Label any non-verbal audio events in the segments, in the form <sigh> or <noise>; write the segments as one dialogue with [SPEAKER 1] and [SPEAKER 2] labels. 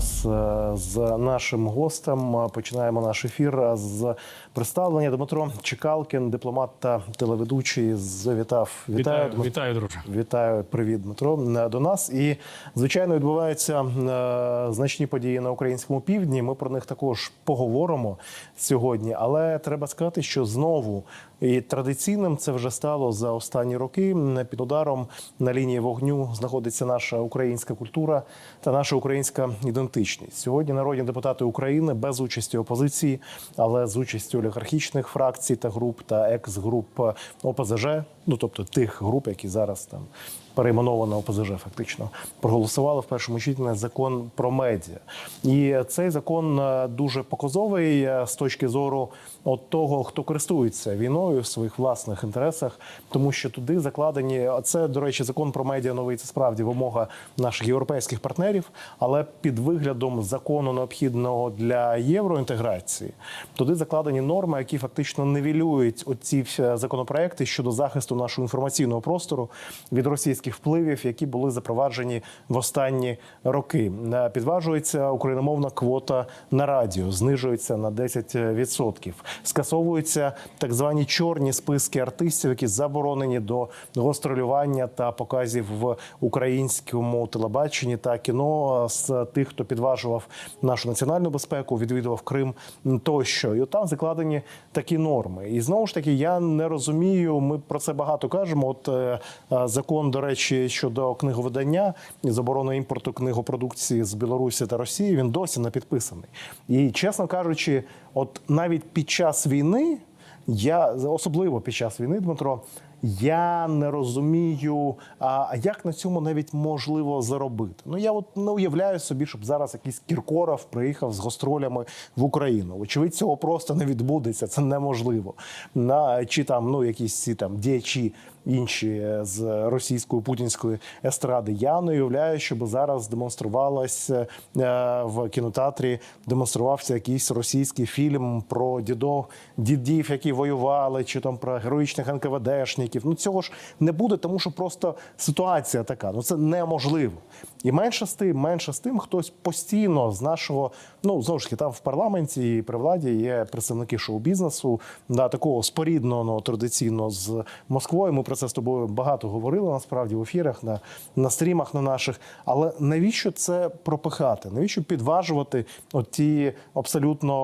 [SPEAKER 1] зараз е, з нашим гостем. Е, Починаємо наш ефір з представлення. Дмитро Чекалкін, дипломат та телеведучий, завітав.
[SPEAKER 2] Вітаю,
[SPEAKER 1] Дмитро.
[SPEAKER 2] вітаю, друже.
[SPEAKER 1] Вітаю, привіт, Дмитро, е, до нас. І звичайно відбуваються е, значні події на українському півдні. Ми про них також поговоримо сьогодні. Але треба сказати, що знову і традиційним це вже стало за останні роки. Під ударом на лінії вогню знаходиться наша українська культура та наша українська ідентичність. Сьогодні народні депутати України без участі опозиції, але з участю олігархічних фракцій та груп та екс-груп ОПЗЖ, ну тобто тих груп, які зараз там перейменовано ОПЗЖ, фактично проголосували в першому читанні закон про медіа. І цей закон е, дуже показовий е, з точки зору от того, хто користується війною в своїх власних інтересах, тому що туди закладені а це, до речі, закон про медіа новий. Це справді вимога наших європейських партнерів, але під виглядом закону необхідного для євроінтеграції туди закладені норми, які фактично нивелюють оці всі законопроекти щодо захисту нашого інформаційного простору від російських впливів, які були запроваджені в останні роки. Е, Підважується україномовна квота на радіо, знижується на 10%. Скасовуються так звані чорні списки артистів, які заборонені до гастролювання та показів в українському телебаченні та кіно з тих, хто підважував нашу національну безпеку, відвідував Крим тощо. І от там закладені такі норми. І знову ж таки, я не розумію. Ми про це багато кажемо. От е, е, закон, до речі, щодо книговидання і заборони імпорту книгопродукції з Білорусі та Росії, він досі не підписаний. І чесно кажучи, от навіть під час війни. Я особливо під час війни, Дмитро, я не розумію, а як на цьому навіть можливо заробити. Ну я от не уявляю собі, щоб зараз якийсь Кіркоров приїхав з гастролями в Україну. Очевидь, цього просто не відбудеться. Це неможливо. На чи там ну якісь ці там діячі інші з російської путінської естради. Я не уявляю, щоб зараз демонструвалося е, в кінотеатрі, демонструвався якийсь російський фільм про дідов, дідів, які воювали, чи там про героїчних НКВДшників. Ну цього ж не буде, тому що просто ситуація така. Ну це неможливо. І менше з тим, менше з тим, хтось постійно з нашого, ну знову ж таки, там в парламенті і при владі є представники шоу-бізнесу, да, такого спорідненого традиційно з Москвою. Ми про це з тобою багато говорили насправді в ефірах, на, на стрімах на наших. Але навіщо це пропихати? Навіщо підважувати оті абсолютно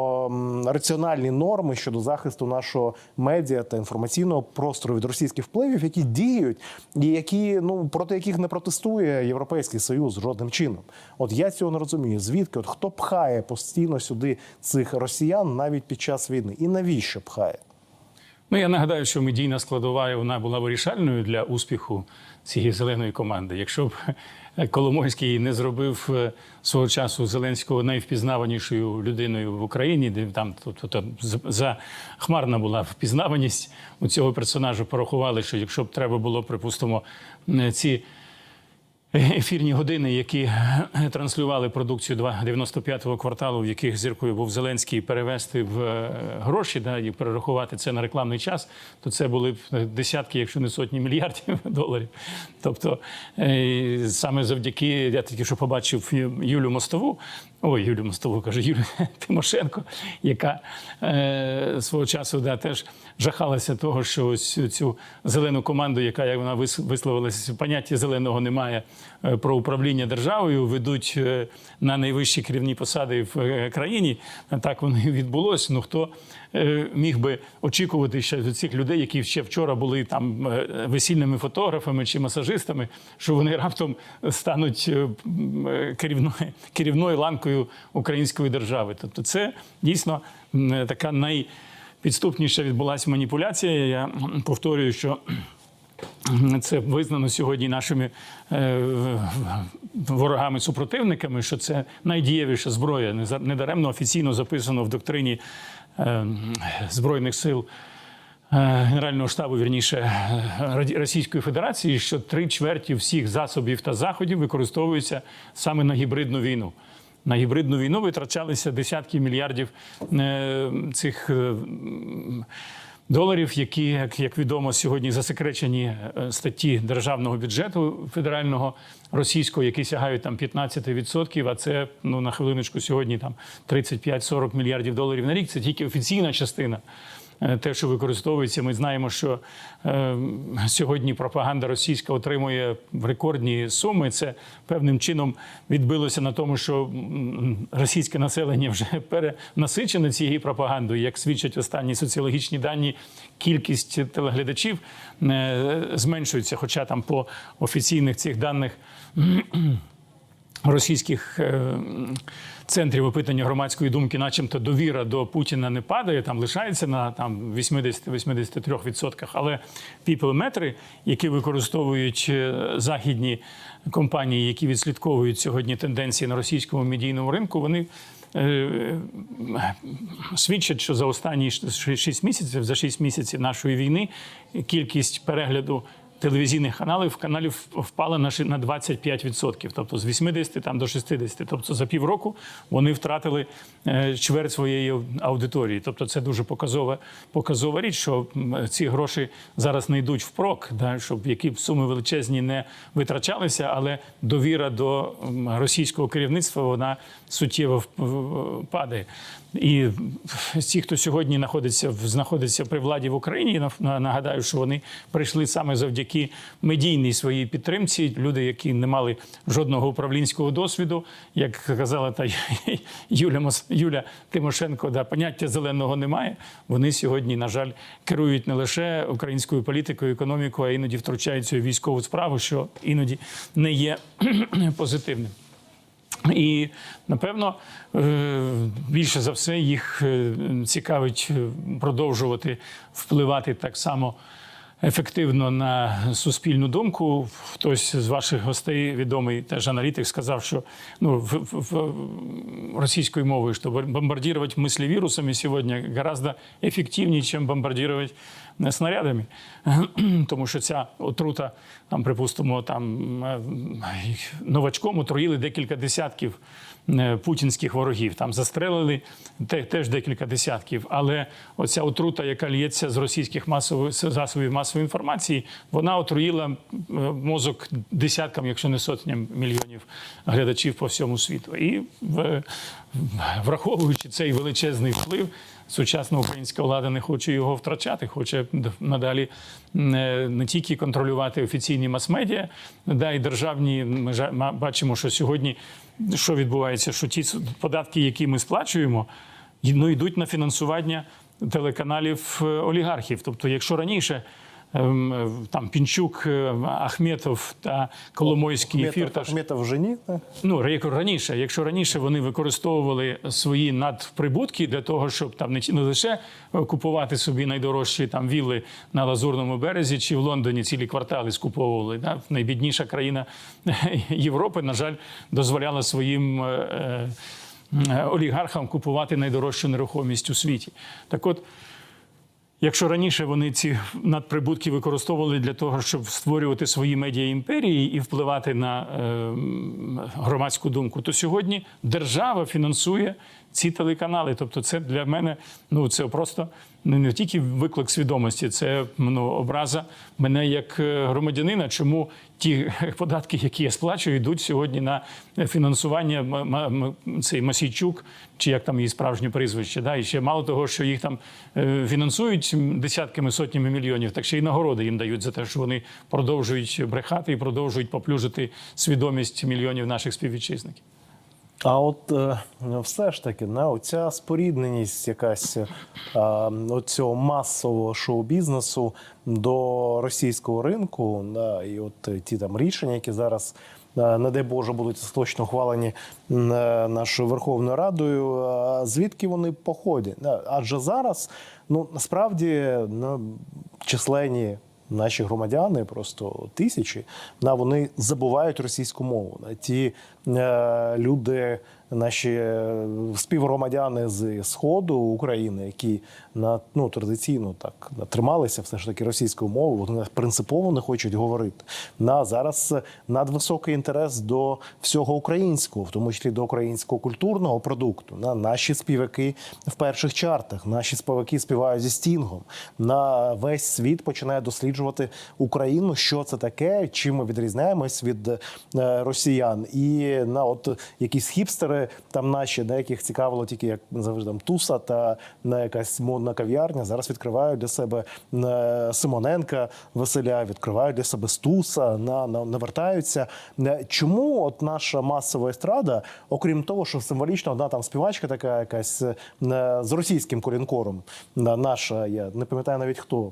[SPEAKER 1] раціональні норми щодо захисту нашого медіа та інформаційного простору від російських впливів, які діють, і які ну проти яких не протестує Європейський Союз жодним чином? От я цього не розумію. Звідки от хто пхає постійно сюди цих росіян навіть під час війни? І навіщо пхає?
[SPEAKER 2] Ну я нагадаю, що медійна складова вона була вирішальною для успіху цієї зеленої команди. Якщо б Коломойський не зробив е, свого часу Зеленського найвпізнаванішою людиною в Україні, де там тобто захмарна була впізнаваність у цього персонажа, порахували, що якщо б треба було, припустимо, е, ці. Ефірні години, які транслювали продукцію 95-го кварталу, в яких зіркою був Зеленський, перевести в е, гроші, да, і перерахувати це на рекламний час, то це були б десятки, якщо не сотні мільярдів <laughs> доларів. Тобто е, саме завдяки, я тільки що побачив Юлю Мостову, ой, Юлю Мостову, каже, Юлю <laughs> Тимошенко, яка е, свого часу да, теж жахалася того, що ось цю зелену команду, яка як вона вис- висловилася, поняття зеленого немає е, про управління державою, ведуть е, на найвищі керівні посади в е, країні. Так воно і відбулося. Ну хто міг би очікувати ще від цих людей, які ще вчора були там е, весільними фотографами чи масажистами, що вони раптом стануть е, е, керівною, керівною ланкою української держави. Тобто, це дійсно така найпідступніша відбулася маніпуляція. Я повторюю, що. Це визнано сьогодні нашими е, ворогами-супротивниками, що це найдієвіша зброя. Недаремно офіційно записано в доктрині е, Збройних сил е, Генерального штабу, вірніше е, Російської Федерації, що три чверті всіх засобів та заходів використовуються саме на гібридну війну. На гібридну війну витрачалися десятки мільярдів е, цих. Доларів, які, як, як відомо, сьогодні засекречені е, статті державного бюджету федерального російського, які сягають там 15%, а це ну на хвилиночку сьогодні там 35-40 мільярдів доларів на рік. Це тільки офіційна частина. Е, Те, що використовується, ми знаємо, що е, сьогодні пропаганда російська отримує рекордні суми. Це певним чином відбилося на тому, що російське населення вже <laughs> перенасичене цією пропагандою. Як свідчать останні соціологічні дані, кількість телеглядачів е, зменшується, хоча там по офіційних цих даних <clears throat> російських е, центрів опитання громадської думки, начебто довіра до Путіна не падає, там лишається на там 80-83%. Але піплметри, які використовують е, західні компанії, які відслідковують сьогодні тенденції на російському медійному ринку, вони е, свідчать, що за останні 6 місяців, за 6 місяців нашої війни, кількість перегляду телевізійних каналів каналів впала на на 25%, тобто з 80 там до 60. Тобто за півроку вони втратили е, чверть своєї аудиторії. Тобто це дуже показова, показова річ, що ці гроші зараз не йдуть впрок, да, щоб які б суми величезні не витрачалися, але довіра до російського керівництва вона суттєво падає. І ті, хто сьогодні знаходиться, знаходиться при владі в Україні, нагадаю, що вони прийшли саме завдяки медійній своїй підтримці. Люди, які не мали жодного управлінського досвіду, як казала та <laughs> Юля Мос- Юля Тимошенко, да, поняття зеленого немає. Вони сьогодні, на жаль, керують не лише українською політикою, економікою, а іноді втручаються у військову справу, що іноді не є <clears throat> позитивним. І напевно е, більше за все їх е, цікавить е, продовжувати впливати так само ефективно на суспільну думку. Хтось з ваших гостей, відомий теж аналітик, сказав, що ну в, в, російською мовою, що бомбардувати мислі вірусами сьогодні гораздо ефективніше, ніж бомбардировать не снарядами, <clears throat> тому що ця отрута, там, припустимо, там е, новачком отруїли декілька десятків е, путінських ворогів. Там застрелили теж декілька десятків. Але оця отрута, яка лється з російських масових засобів масової інформації, вона отруїла е, мозок десяткам, якщо не сотням мільйонів глядачів по всьому світу. І враховуючи цей величезний вплив. Сучасна українська влада не хоче його втрачати, хоче надалі не, не тільки контролювати офіційні мас-медіа, да й державні. Ми бачимо, що сьогодні що відбувається, що ті податки, які ми сплачуємо, ну, йдуть на фінансування телеканалів е, олігархів. Тобто, якщо раніше е, там Пінчук, е, Ахметов та Коломойський ефір,
[SPEAKER 1] Ахметов, Ахметов вже ні.
[SPEAKER 2] Ну, як раніше, якщо раніше вони використовували свої надприбутки для того, щоб там не, лише купувати собі найдорожчі там вілли на Лазурному березі чи в Лондоні цілі квартали скуповували. Да? Найбідніша країна <laughs> Європи, на жаль, дозволяла своїм е, е, олігархам купувати найдорожчу нерухомість у світі. Так от. Якщо раніше вони ці надприбутки використовували для того, щоб створювати свої медіа імперії і впливати на е, громадську думку, то сьогодні держава фінансує ці телеканали. Тобто, це для мене ну це просто не, не тільки виклик свідомості, це ну, образа мене як е, громадянина. Чому ті <laughs> податки, які я сплачую, йдуть сьогодні на фінансування цей Масійчук, чи як там її справжнє прізвище. Да? І ще мало того, що їх там е, фінансують десятками сотнями мільйонів, так ще й нагороди їм дають за те, що вони продовжують брехати і продовжують поплюжити свідомість мільйонів наших співвітчизників.
[SPEAKER 1] А от е, все ж таки, на оця спорідненість якась е, оцього масового шоу-бізнесу до російського ринку, да, і от е, ті там рішення, які зараз. Не дай Боже, будуть остаточно ухвалені нашою Верховною Радою. Звідки вони походять? Адже зараз, ну насправді, ну, численні наші громадяни, просто тисячі, на вони забувають російську мову. Ті е, люди, наші е, співгромадяни з сходу України, які на ну традиційно так трималися все ж таки російською мовою, вони принципово не хочуть говорити. На зараз надвисокий інтерес до всього українського, в тому числі до українського культурного продукту. На наші співаки в перших чартах, наші співаки співають зі стінгом. На весь світ починає досліджувати Україну, що це таке, чим ми відрізняємось від е, росіян. І на от якісь хіпстери там наші, на яких цікавило тільки як завжди там туса та на якась модна кав'ярня. Зараз відкривають для себе е, Симоненка Василя, відкривають для себе Стуса, на, на навертаються. Е, Чому от наша масова естрада, окрім того, що символічно одна там співачка, така якась е, з російським колінкором, на- наша, я не пам'ятаю навіть хто.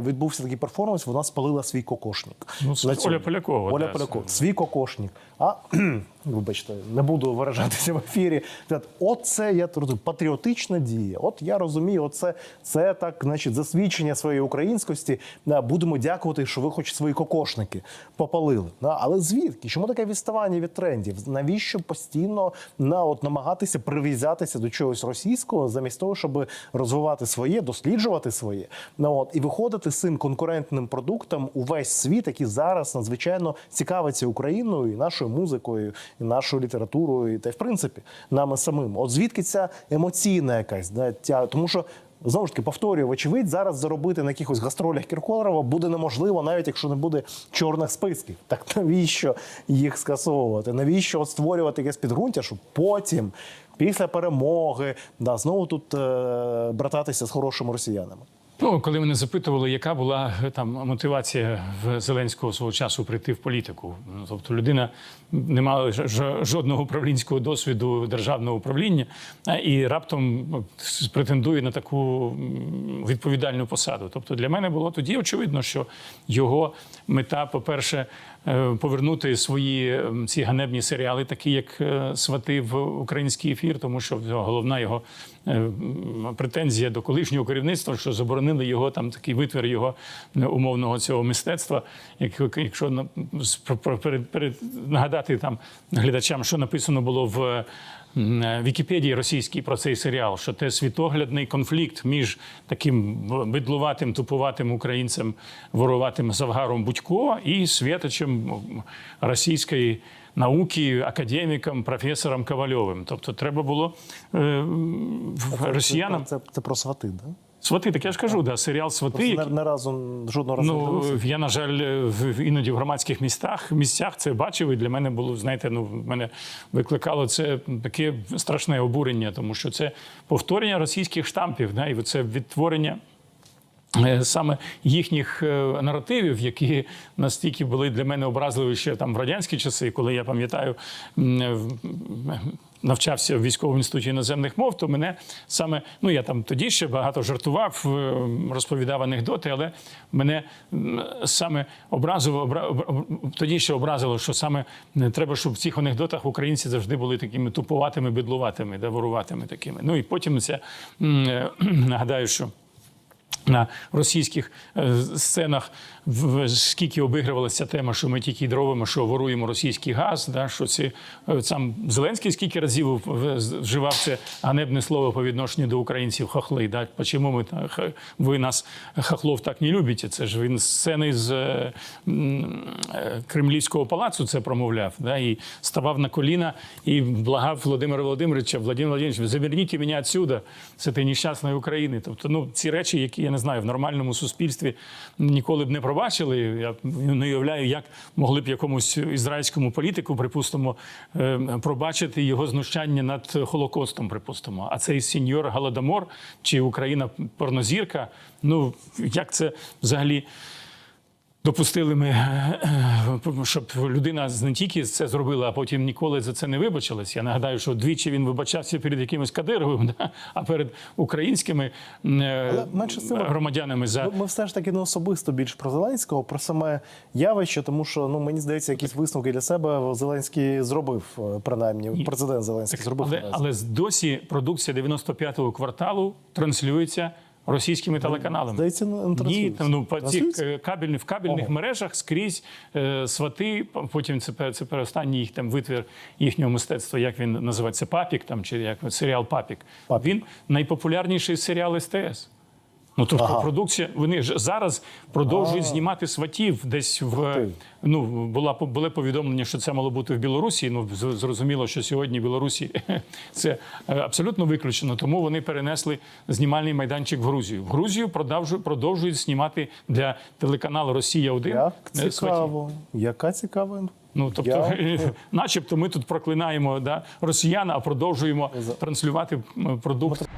[SPEAKER 1] відбувся такий перформанс, вона спалила свій кокошник.
[SPEAKER 2] Ну, це Оля Полякова,
[SPEAKER 1] Оля
[SPEAKER 2] да,
[SPEAKER 1] Полякова. Свій кокошник. А <clears throat> вибачте, не буду виражатися в ефірі. Так, От це я розумію, патріотична дія. От я розумію, оце це так, значить, засвідчення своєї українськості. Будемо дякувати, що ви хоч свої кокошники попалили. Але звідки? Чому таке відставання від трендів? Навіщо постійно на от намагатися прив'язатися до чогось російського, замість того, щоб розвивати своє, досліджувати своє, ну от і виходити з цим конкурентним продуктом у весь світ, який зараз надзвичайно цікавиться Україною і нашою музикою, і нашою літературою, та й в принципі нами самим. От звідки ця емоційна якась да, тя, тому що. Знову ж таки, повторюю, вочевидь, зараз заробити на якихось гастролях Кіркорова буде неможливо, навіть якщо не буде чорних списків. Так навіщо їх скасовувати? Навіщо от створювати якесь підґрунтя, щоб потім, після перемоги, да, знову тут е, брататися з хорошими росіянами?
[SPEAKER 2] Ну, коли мене запитували, яка була е, там мотивація в Зеленського свого часу прийти в політику. Ну, Тобто людина не мала жодного управлінського досвіду державного управління і раптом претендує на таку відповідальну посаду. Тобто для мене було тоді очевидно, що його мета, по-перше, е, повернути свої ці ганебні серіали, такі як е, свати в український ефір, тому що головна його претензія до колишнього керівництва, що заборонили його там такий витвір його е, умовного цього мистецтва. Як- Якщо нагадати там глядачам, що написано було в. е, Вікіпедії російській про цей серіал, що це світоглядний конфлікт між таким бидлуватим, тупуватим українцем, воруватим Завгаром Будько і святочем російської науки, академіком, професором Ковальовим. Тобто, треба було е, росіянам
[SPEAKER 1] Це, це про свати, да?
[SPEAKER 2] Свати. Так я ж кажу, да, серіал Свати.
[SPEAKER 1] Просто не, не разу жодного разу
[SPEAKER 2] Ну
[SPEAKER 1] дивився.
[SPEAKER 2] я на жаль іноді в громадських містах місцях це бачив. І для мене було знаєте, ну мене викликало це таке страшне обурення, тому що це повторення російських штампів, да, і це відтворення. е, Саме їхніх е, наративів, які настільки були для мене образливі ще там в радянські часи, коли я пам'ятаю, е, навчався в військовому інституті іноземних мов, то мене саме ну я там тоді ще багато жартував, е, розповідав анекдоти, але мене саме образило обра- тоді ще образило, що саме треба, щоб в цих анекдотах українці завжди були такими тупуватими, бидлуватими, да, воруватими такими. Ну і потім це е, <clears throat> нагадаю, що на російських е, сценах скільки обігрувалася тема, що ми тільки дровимо, що воруємо російський газ. Да, що ці е, сам Зеленський скільки разів вживав це ганебне слово по відношенню до українців хохли. Да? Чому ми та- ви нас хохлов так не любите? Це ж він сцени з е, е, Кремлівського палацу це промовляв. Да? І ставав на коліна і благав Володимира Володимировича, Владимир Владимирович, заверніть мене відсюди, з цієї нещасної України. Тобто, ну ці речі, які я не знаю, в нормальному суспільстві ніколи б не пробачили. Я не уявляю, як могли б якомусь ізраїльському політику, припустимо, е, пробачити його знущання над Холокостом, припустимо. А цей сеньор Голодомор чи Україна порнозірка. Ну як це взагалі? Допустили ми, е, е, щоб людина не тільки це зробила, а потім ніколи за це не вибачилась. Я нагадаю, що двічі він вибачався перед якимось Кадировим, <laughs> да, а перед українськими е,
[SPEAKER 1] Але менше
[SPEAKER 2] громадянами за
[SPEAKER 1] Ми, все ж таки не особисто більш про Зеленського, про саме явище, тому що ну мені здається, якісь висновки для себе Зеленський зробив, принаймні президент Зеленський зробив.
[SPEAKER 2] але, але досі продукція 95-го кварталу транслюється російськими телеканалами.
[SPEAKER 1] Здається, не
[SPEAKER 2] Ні, там, ну по цих е, кабельних в кабельних
[SPEAKER 1] Ого.
[SPEAKER 2] мережах скрізь е, свати. Потім це це переостанній їх там витвір їхнього мистецтва. Як він називається? Папік там чи як серіал Папік.
[SPEAKER 1] Папік.
[SPEAKER 2] Він найпопулярніший серіал СТС. Ну тобто
[SPEAKER 1] Ага.
[SPEAKER 2] продукція. Вони ж зараз продовжують знімати сватів. Десь в ну була були повідомлення, що це мало бути в Білорусі. Ну зрозуміло, що сьогодні в Білорусі <laughs> це е, абсолютно виключено. Тому вони перенесли знімальний майданчик в Грузію. В Грузію продовжують продовжують знімати для телеканалу Росія 1
[SPEAKER 1] Як
[SPEAKER 2] сватів.
[SPEAKER 1] цікаво. Яка цікава.
[SPEAKER 2] Ну тобто,
[SPEAKER 1] Я- <laughs>
[SPEAKER 2] начебто, ми тут проклинаємо да, росіян, а продовжуємо транслювати продукт.